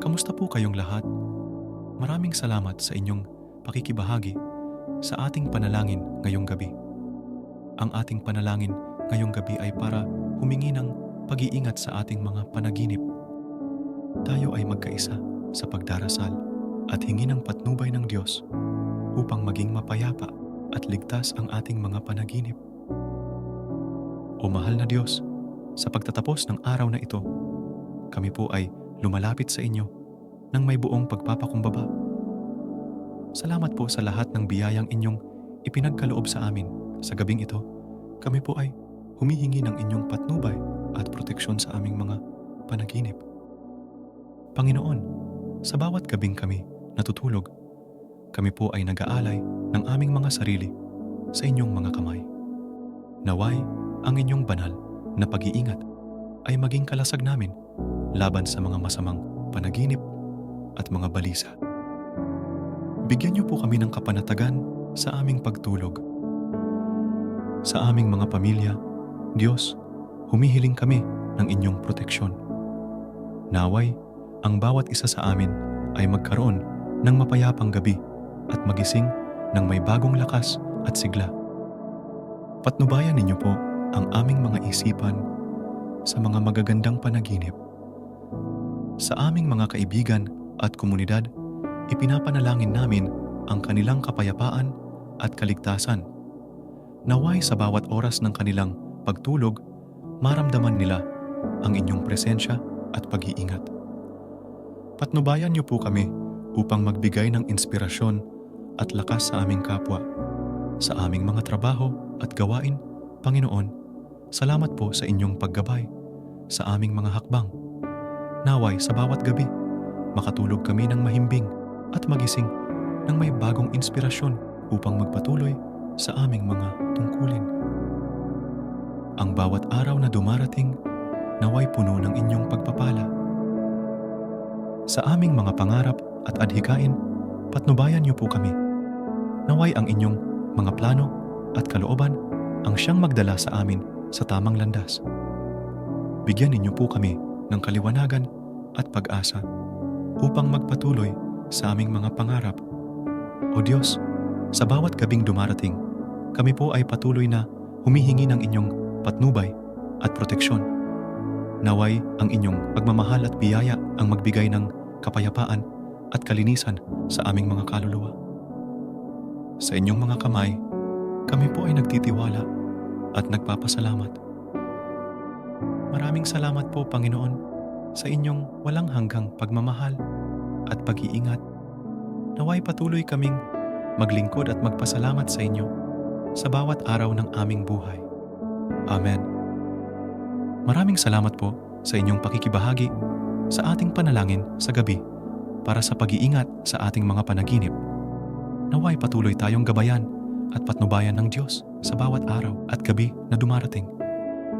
Kamusta po kayong lahat? Maraming salamat sa inyong pakikibahagi sa ating panalangin ngayong gabi. Ang ating panalangin ngayong gabi ay para humingi ng pag-iingat sa ating mga panaginip. Tayo ay magkaisa sa pagdarasal at hingi ng patnubay ng Diyos upang maging mapayapa at ligtas ang ating mga panaginip. O mahal na Diyos, sa pagtatapos ng araw na ito, kami po ay lumalapit sa inyo ng may buong pagpapakumbaba. Salamat po sa lahat ng biyayang inyong ipinagkaloob sa amin sa gabing ito. Kami po ay humihingi ng inyong patnubay at proteksyon sa aming mga panaginip. Panginoon, sa bawat gabing kami natutulog, kami po ay nag-aalay ng aming mga sarili sa inyong mga kamay. Naway, ang inyong banal na pag-iingat ay maging kalasag namin laban sa mga masamang panaginip at mga balisa. Bigyan niyo po kami ng kapanatagan sa aming pagtulog. Sa aming mga pamilya, Diyos, humihiling kami ng inyong proteksyon. Naway, ang bawat isa sa amin ay magkaroon ng mapayapang gabi at magising ng may bagong lakas at sigla. Patnubayan ninyo po ang aming mga isipan sa mga magagandang panaginip. Sa aming mga kaibigan at komunidad, ipinapanalangin namin ang kanilang kapayapaan at kaligtasan. Naway sa bawat oras ng kanilang pagtulog, maramdaman nila ang inyong presensya at pag-iingat. Patnubayan niyo po kami upang magbigay ng inspirasyon at lakas sa aming kapwa. Sa aming mga trabaho at gawain, Panginoon, salamat po sa inyong paggabay sa aming mga hakbang. Naway sa bawat gabi, makatulog kami ng mahimbing at magising ng may bagong inspirasyon upang magpatuloy sa aming mga tungkulin. Ang bawat araw na dumarating, naway puno ng inyong pagpapala. Sa aming mga pangarap at adhikain, patnubayan niyo po kami. Naway ang inyong mga plano at kalooban ang siyang magdala sa amin sa tamang landas. Bigyan ninyo po kami ng kaliwanagan at pag-asa upang magpatuloy sa aming mga pangarap. O Diyos, sa bawat gabing dumarating, kami po ay patuloy na humihingi ng inyong patnubay at proteksyon. Naway ang inyong pagmamahal at biyaya ang magbigay ng kapayapaan at kalinisan sa aming mga kaluluwa. Sa inyong mga kamay, kami po ay nagtitiwala at nagpapasalamat. Maraming salamat po, Panginoon, sa inyong walang hanggang pagmamahal at pag-iingat. Naway patuloy kaming maglingkod at magpasalamat sa inyo sa bawat araw ng aming buhay. Amen. Maraming salamat po sa inyong pakikibahagi sa ating panalangin sa gabi para sa pag-iingat sa ating mga panaginip. Naway patuloy tayong gabayan at patnubayan ng Diyos sa bawat araw at gabi na dumarating.